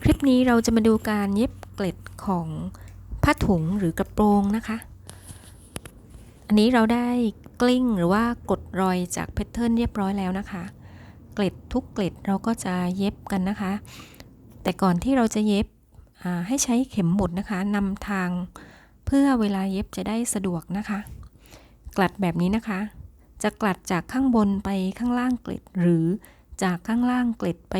คลิปนี้เราจะมาดูการเย็บเกล็ดของผ้าถุงหรือกระโปรงนะคะ อันนี้เราได้กลิ้งหรือว่ากดรอยจากแพทเทิร์นเรียบร้อยแล้วนะคะ เกล็ดทุกเกล็ดเราก็จะเย็บกันนะคะ แต่ก่อนที่เราจะเย็บให้ใช้เข็มหมุดนะคะนำทางเพื่อเวลาเย็บจะได้สะดวกนะคะ กลัดแบบนี้นะคะ จะกลัดจากข้างบนไปข้างล่างเกล็ดหรือ จากข้างล่างเกล็ดไป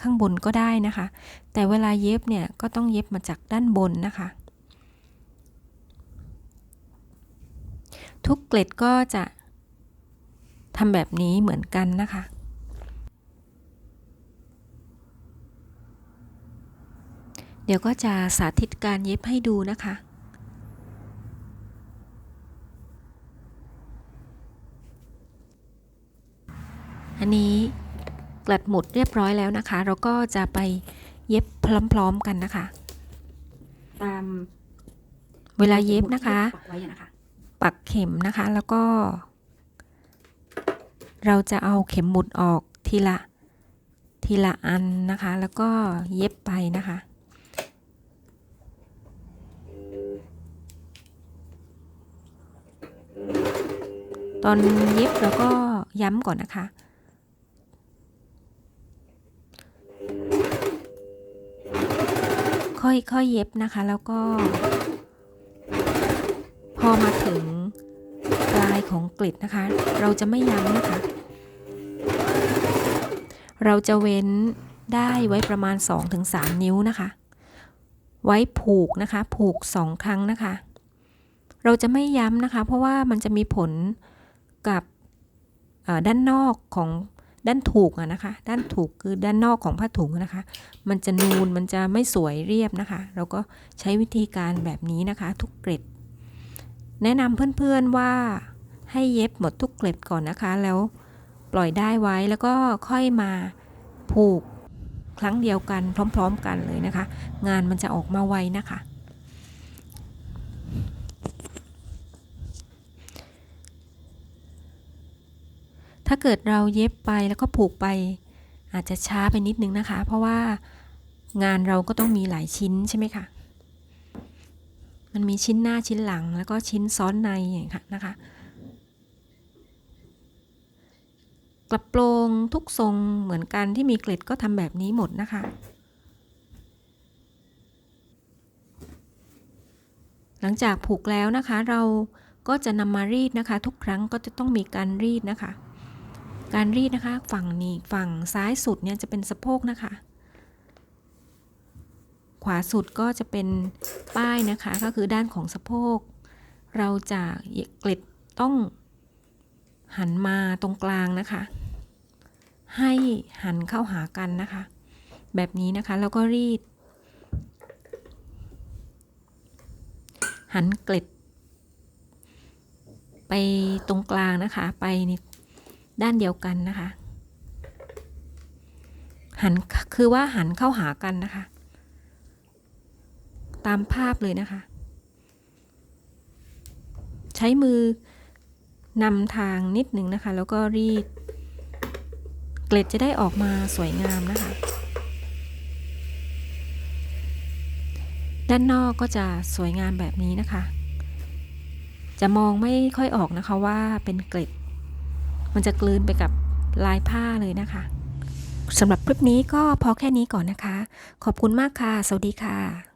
ข้างบนก็ได้นะคะ แต่เวลาเย็บเนี่ยก็ต้องเย็บมาจากด้านบนนะคะ ทุกเกล็ดก็จะทำแบบนี้เหมือนกันนะคะเดี๋ยวก็จะสาธิตการเย็บให้ดูนะคะ อันนี้ กลัดหมุดเรียบร้อยแล้วนะคะ เราก็จะไปเย็บพร้อมๆกันนะคะ ตามเวลาเย็บนะคะ ปักไว้อะนะคะ ปักเข็มนะคะแล้วก็ เราจะเอาเข็มหมุดออกทีละทีละอันนะคะ แล้วก็เย็บไปนะคะตอนเย็บเราก็ย้ำก่อนนะคะ ค่อยๆยเย็บนะคะ แล้วก็ พอมาถึงปลายของกลิดนะคะ เราจะไม่ย้ำนะคะ เราจะเว้นได้ไว้ประมาณ 2-3 นิ้วนะคะ ไว้ผูกนะคะ ผูก 2 ครั้งนะคะ เราจะไม่ย้ำนะคะ เพราะว่ามันจะมีผลกับด้านนอกของ ด้านถูกอะนะคะ ด้านถูกคือด้านนอกของผ้าถุงนะคะ มันจะนูนมันจะไม่สวยเรียบนะคะ เราก็ใช้วิธีการแบบนี้นะคะ ทุกเกร็ด แนะนำเพื่อนๆว่าให้เย็บหมดทุกเกล็ดก่อนนะคะ แล้วปล่อยได้ไว้แล้วก็ค่อยมาผูกครั้งเดียวกันพร้อม ๆ กันเลยนะคะ งานมันจะออกมาไวนะคะ ถ้าเกิดเราเย็บไปแล้วก็ผูกไป อาจจะช้าไปนิดนึงนะคะ เพราะว่างานเราก็ต้องมีหลายชิ้นใช่ไหมคะมันมีชิ้นหน้าชิ้นหลังแล้วก็ชิ้นซ้อนในอย่างค่ะนะคะ กระโปรงทุกทรงเหมือนกันที่มีเกล็ดก็ทำแบบนี้หมดนะคะหลังจากผูกแล้วนะคะ เราก็จะนำมารีดนะคะ ทุกครั้งก็จะต้องมีการรีดนะคะ การรีดนะคะ ฝั่งนี้ฝั่งซ้ายสุดเนี่ยจะเป็นสะโพกนะคะ ขวาสุดก็จะเป็นป้ายนะคะ ก็คือด้านของสะโพก เราจะเกล็ดต้องหันมาตรงกลางนะคะ ให้หันเข้าหากันนะคะ แบบนี้นะคะแล้วก็รีด หันเกล็ด ไปตรงกลางนะคะ ไป ด้านเดียวกันนะคะ หันคือว่าหันเข้าหากันนะคะ ตามภาพเลยนะคะ ใช้มือนำทางนิดหนึ่งนะคะ แล้วก็รีด เกล็ดจะได้ออกมาสวยงามนะคะ ด้านนอกก็จะสวยงามแบบนี้นะคะ จะมองไม่ค่อยออกนะคะว่าเป็นเกล็ด มันจะกลืนไปกับลายผ้าเลยนะคะสำหรับคลิปนี้ก็พอแค่นี้ก่อนนะคะ ขอบคุณมากค่ะ สวัสดีค่ะ